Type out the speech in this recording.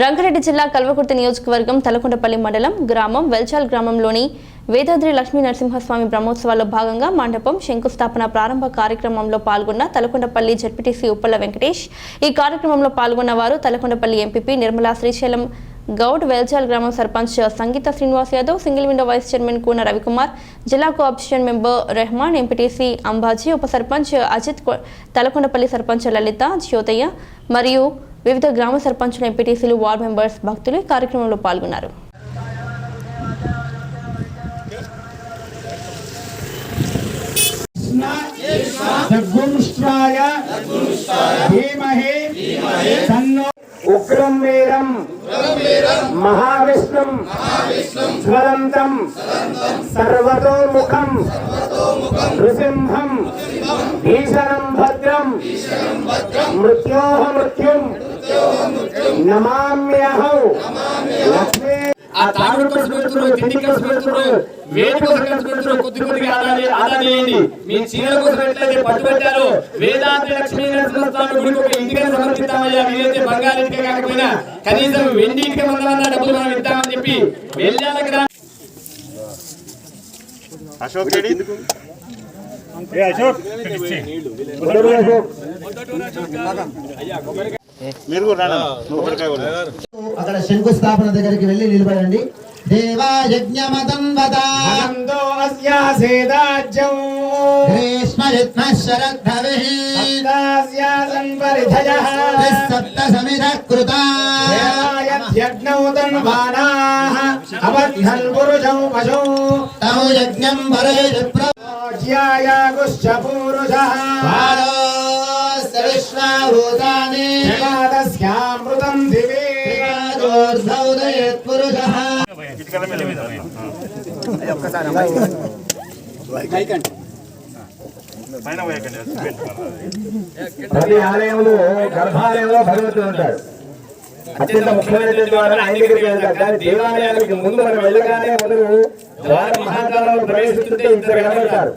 రంగారెడ్డి జిల్లా కల్వకుర్తి నియోజకవర్గం తలకొండపల్లి మండలం గ్రామం వెల్చాల్ గ్రామంలోని వేదాద్రి లక్ష్మీ నరసింహస్వామి బ్రహ్మోత్సవాల్లో భాగంగా మండపం శంకుస్థాపన ప్రారంభ కార్యక్రమంలో పాల్గొన్న తలకొండపల్లి జడ్పీటీసీ ఉప్పల వెంకటేష్. ఈ కార్యక్రమంలో పాల్గొన్న వారు తలకొండపల్లి ఎంపీపీ నిర్మలా శ్రీశైలం గౌడ్ వెల్చాల్ గ్రామం sarpanch Sangeetha Srinivas Yadav single window vice chairman Koona Ravikumar జిల్లా cooption member Rehman MPTC Ambaji ఉప సర్పంచ్ అజిత్ తలకొండపల్లి సర్పంచ్ లలిత జ్యోతయ్య మరియు వివిధ గ్రామ సర్పంచులు ఎంపీటీసీలు వార్డ్ మెంబర్స్ భక్తులు కార్యక్రమంలో పాల్గొన్నారు. ఉగ్రం వీరం మహావిష్ణుం స్వరంతం సర్వతోముఖం నృసింహం భీషణం భద్రం మృత్యోహ మృత్యు నమామ్యహౌ. లక్ష్మీ ఆ తాగుడు కోసం పెడుతున్నారు తిండి కోసం పెడుతున్నారు వేడి కోసం ఖర్చు పెడుతున్నారు కొద్ది కొద్దిగా ఆదాయం చేయండి మీ చీరల కోసం ఎట్లయితే పట్టు పెట్టారో వేదాంత లక్ష్మీ నరసింహస్వామి గుడికి ఒక ఇంటికైనా సమర్పిస్తామయ్యా. వీలైతే బంగారు ఇంటికే కాకపోయినా కనీసం వెండి ఇంటికి మందమన్నా డబ్బులు మనం ఇద్దామని చెప్పి వెళ్ళాల గ్రామం అశోక్ రెడ్డి మీరు అక్కడ శంకుస్థాపన దగ్గరికి వెళ్ళి నిలబడండి. సప్త సమిధ కృత అవధ్యన్ పురుషౌ పశౌ. తౌ యజ్ఞం వరే జ్యాయాగుశ్చ విశ్వాభూతాని జగాదస్యామృతం దివే ఊర్ధౌదయేత్ పురుషః పోయకండి. ప్రతి ఆలయంలో గర్భాలయంలో భగవంతుడు ఉంటాడు. అత్యంత ముఖ్యమైనటువంటి వారిని ఆయన దగ్గరికి వెళ్తారు కానీ దేవాలయానికి ముందు మనం వెళ్ళగానే మొదలు ద్వార మహాకాలంలో ప్రవేశిస్తుంటే ఇంత కనబడతారు